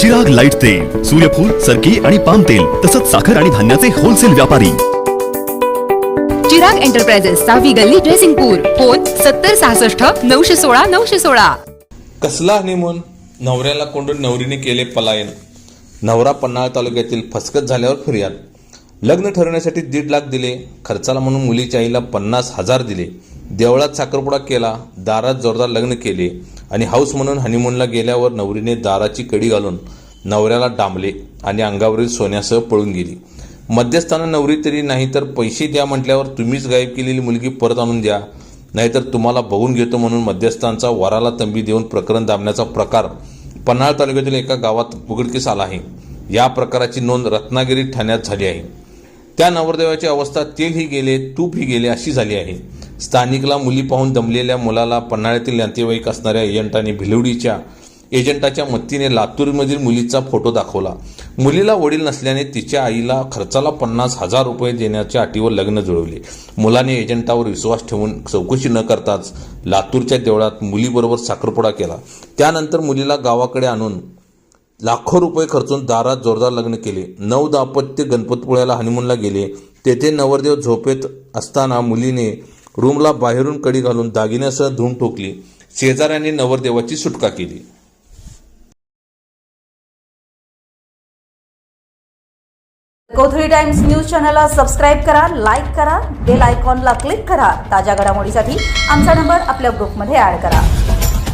Chirag light तेल सूर्यफूल सरकी आणि पाम तेल तसंच साखर आणि धान्याचे होलसेल व्यापारी. चिराग एंटरप्राइजेस सहावी गल्ली ड्रेसिंगपूर फोन सत्तर सहासष्ट नऊशे सोळा नऊशे सोळा. कसला हनीमून नवऱ्याला कोंडून नवरीने केले पलायन. नवरा पन्हाळ तालुक्यातील फसकत झाल्यावर फिर्याद. लग्न ठरवण्यासाठी दीड लाख दिले खर्चाला म्हणून मुलीच्या आईला पन्नास हजार दिले. देवळात साखरपुडा केला दारात जोरदार लग्न केले. आणि हाऊस म्हणून हनीमूनला गेल्यावर नवरीने दाराची कडी घालून नवऱ्याला डांबले आणि अंगावरील सोन्यासह पळून गेली. मध्यस्थाना नवरी तरी नाही तर पैसे द्या म्हटल्यावर तुम्हीच गायब केलेली मुलगी परत आणून द्या. नाहीतर तुम्हाला बघून घेतो म्हणून मध्यस्थांचा वराला तंबी देऊन प्रकरण दाबण्याचा प्रकार पन्हाळ तालुक्यातील एका गावात उघडकीस आला आहे. या प्रकाराची नोंद रत्नागिरी ठाण्यात झाली आहे. त्या नवरदेवाची अवस्था तेलही गेले तूपही गेले अशी झाली आहे. स्थानिकला मुली पाहून दमलेल्या मुलाला पन्हाळ्यातील नातेवाईक असणाऱ्या एजंटाने भिलवडीच्या एजंटाच्या मदतीने लातूरमधील मुलीचा फोटो दाखवला. मुलीला वडील नसल्याने तिच्या आईला खर्चाला पन्नास हजार रुपये देण्याच्या अटीवर लग्न जुळवले. मुलाने एजंटावर विश्वास ठेवून चौकशी न करताच लातूरच्या देवळात मुलीबरोबर साखरपुडा केला. त्यानंतर मुलीला गावाकडे आणून लाखो रुपये खर्चून दारात जोरदार लग्न केले. नऊ दापत्य गणपतपुळ्याला हनीमूनला गेले. तेथे नवरदेव झोपेत असताना मुलीने रूमला बाहेरून कडी घालून दागिन्यासह धूम ठोकली. शेजाऱ्यांनी नवरदेवाची सुटका केली. कोथळी टाइम्स न्यूज चॅनलला सबस्क्राईब करा लाईक करा बेल आयकॉनला क्लिक करा. ताज्या घडामोडीसाठी आमचा नंबर आपल्या ग्रुपमध्ये ऍड करा.